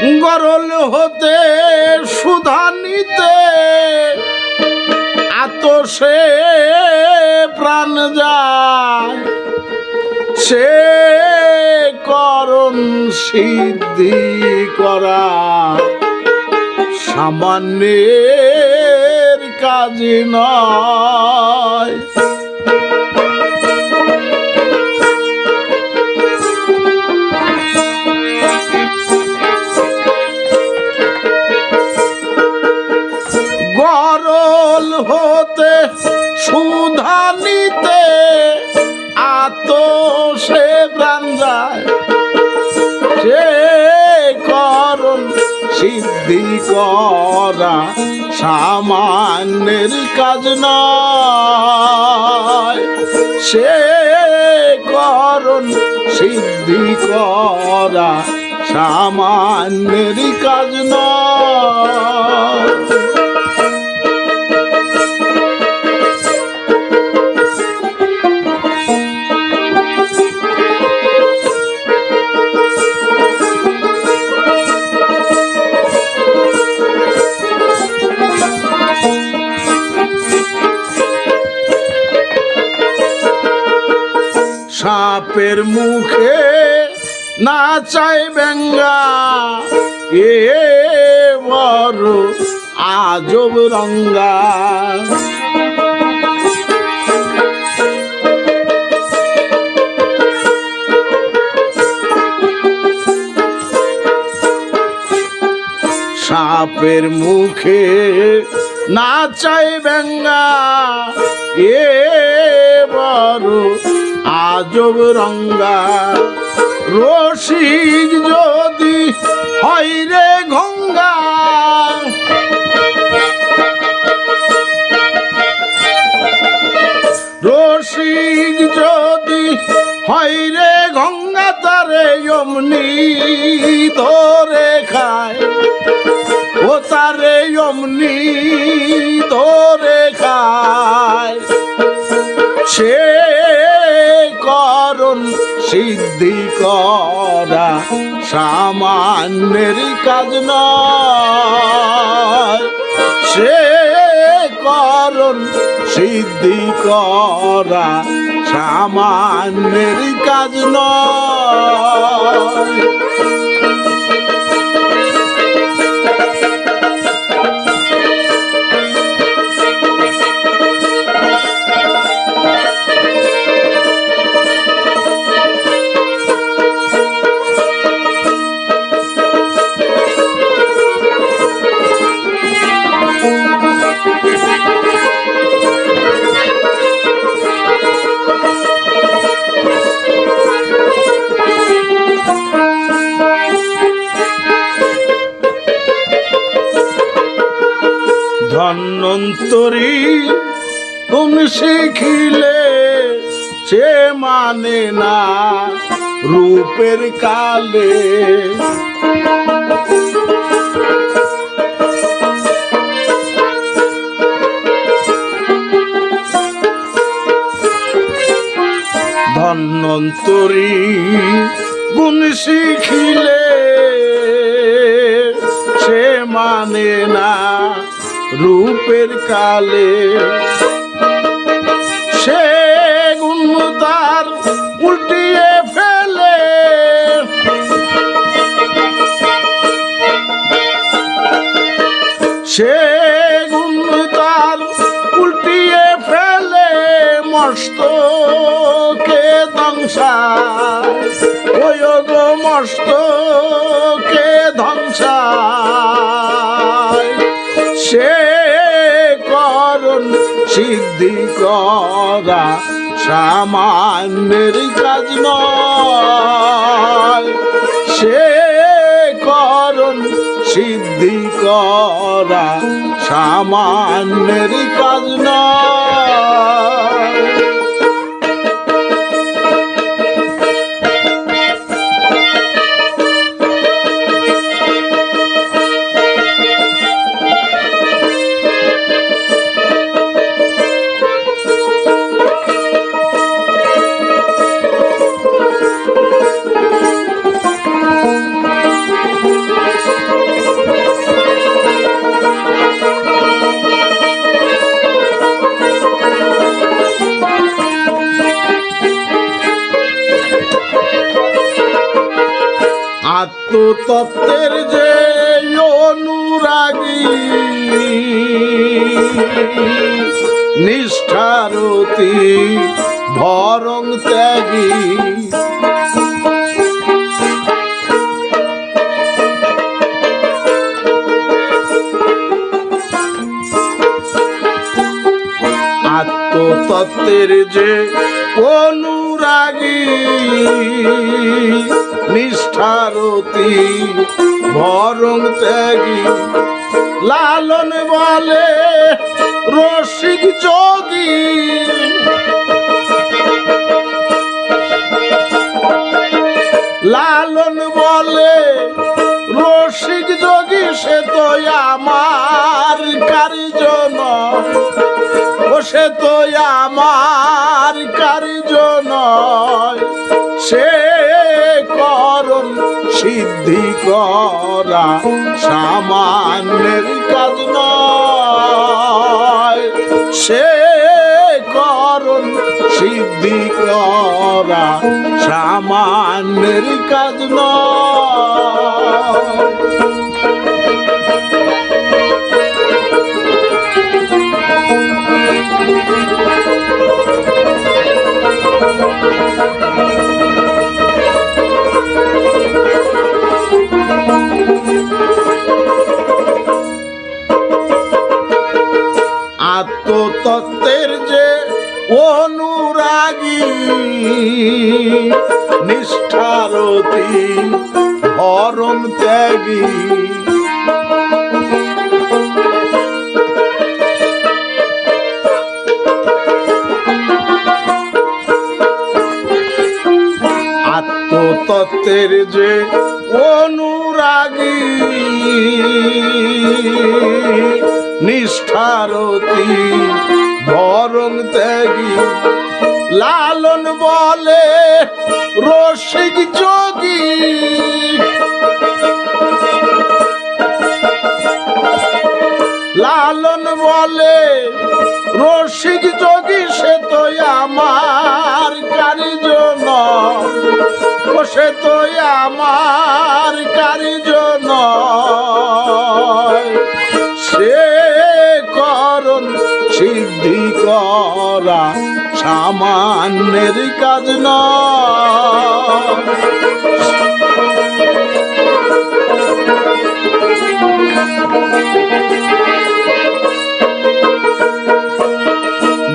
গরল হতে সুধা নিতে। এত সে প্রাণ যায়। সে করণ সিদ্ধি করা। সামান্যের কাজ নয়। করা সামান্যের কাজ নয় সে করণ সিদ্ধি করা সামান্যের কাজ নয় সাপের মুখে না চাই বেঙ্গা এ বড় আজব রঙ্গা। সাপের মুখে না চাই বেঙ্গা এ বড় আজব রঙ্গা রসিক যদি হয় রে গঙ্গা। রসিক যদি হয় রে গঙ্গা, তারে অমনি ধরে খায়। ও তারে অমনি সিদ্ধি করা সামান্যের কাজ নয়। সে করণ সিদ্ধি করা সামান্যের কাজ নয়। ধন্বন্তরী কোন শিখিলে সে মানে না রূপের কালে। ধন্বন্তরী গুণ শিখিলে সে মানে না রূপের কালে সে গুণ তার উল্টিয়ে ফেলে। সে গুণ তার উল্টিয়ে ফেলে মস্ত কে ধ্বংসা ওই গো মস্ত কে ধ্বংসা সে সিদ্ধি করা সামান্যের কাজ সে করণ সিদ্ধি করা সামান্যের কাজ নয়। আত্মতত্ত্বের যে অনুরাগী। নিষ্ঠারতি ভরং ত্যাগী। আত্মতত্ত্বের যে অনুরাগী। নিষ্ঠারতি ভরং ত্যাগী। লালন বলে রসিক যোগী। লালন বলে রসিক যোগী, সে তো আমার কারিজন। ও সে তো আমার কারিজন। সে করণ সিদ্ধি করা সামান্যের কাজ নয়। সে করণ সিদ্ধি করা সামান্যের কাজ নয়। অনুরাগী নিষ্ঠারতি হরণ ত্যাগী। আত্মতত্ত্বের যে অনুরাগী নিষ্ঠারতি বরং ত্যাগী। লালন বলে রসিক যোগী। লালন বলে রসিক যোগী সে তো আমার কারিজন ও সে তো আমার কারিজন সে সামান্যের কাজ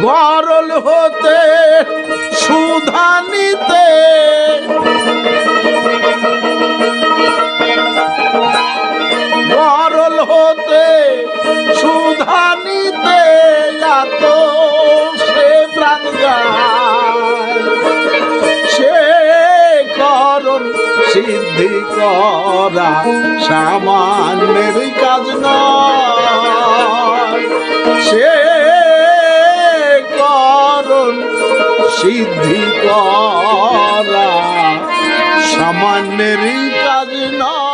গরল হতে সুধা নিতে গরল হতে সুধা নিতে এত সে করণ সিদ্ধি করা সামান্যের কাজ নয়। সে করণ সিদ্ধি করা সামান্যের কাজ নয়।